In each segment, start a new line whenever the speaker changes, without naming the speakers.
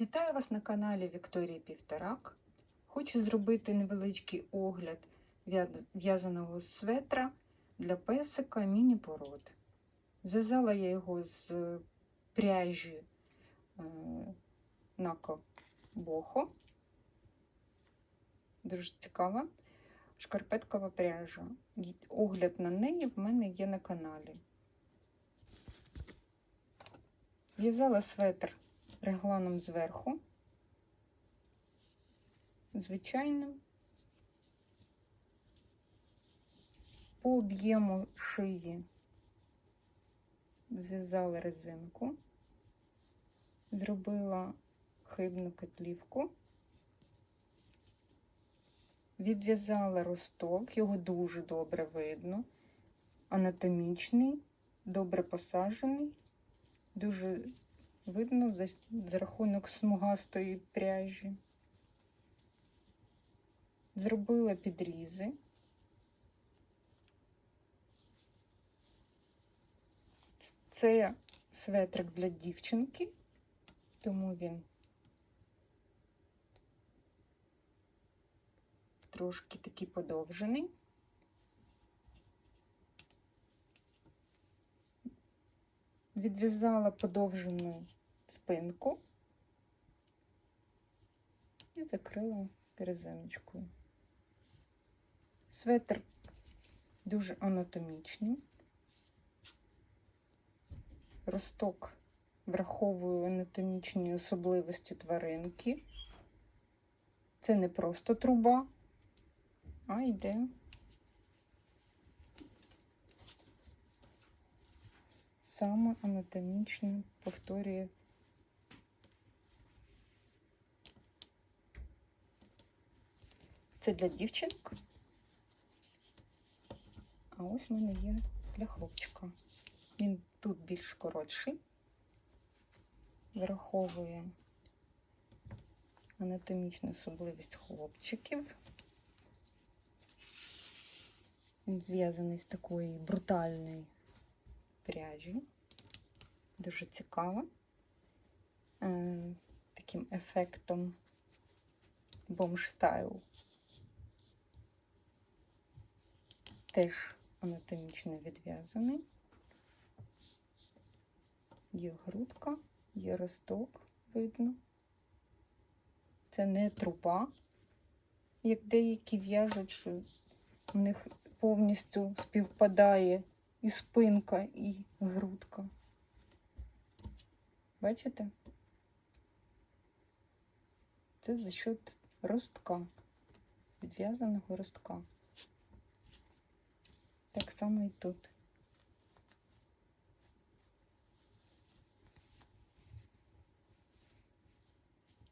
Вітаю вас на каналі Вікторії Півторак. Хочу зробити невеличкий огляд в'язаного светра для песика міні-пород. Зв'язала я його з пряжі е, Нако Бохо. Дуже цікава. Шкарпеткова пряжа. Огляд на неї в мене є на каналі. В'язала светр регланом зверху, звичайним. По об'єму шиї зв'язала резинку, зробила хибну котлівку, відв'язала росток, його дуже добре видно, анатомічний, добре посаджений, дуже видно за, за рахунок смугастої пряжі. Зробила підрізи. Це светрик для дівчинки, тому він трошки такий подовжений. Відв'язала подовжену спинку і закрила резиночкою. Светр дуже анатомічний. Росток враховує анатомічні особливості тваринки. Це не просто труба, а йде саме анатомічно повторює Це для дівчинок. А ось в мене є для хлопчика. Він тут більш коротший, враховує анатомічну особливість хлопчиків. Він зв'язаний з такої брутальної пряжі. Дуже цікаво. Е, таким ефектом бомж стайл. Теж анатомічно відв'язаний. Є грудка, є росток, видно. Це не труба, як деякі в'яжуть, що в них повністю співпадає і спинка, і грудка. Бачите? Це за счет ростка, відв'язаного ростка. Так само і тут.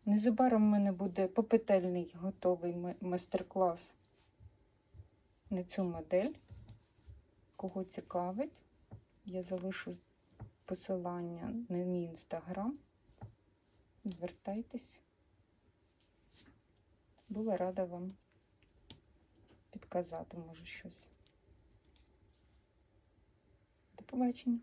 Незабаром в мене буде попетельний готовий майстер-клас на цю модель. Кого цікавить, я залишу посилання на мій інстаграм. Звертайтесь. Була рада вам підказати, може, щось. Побачення.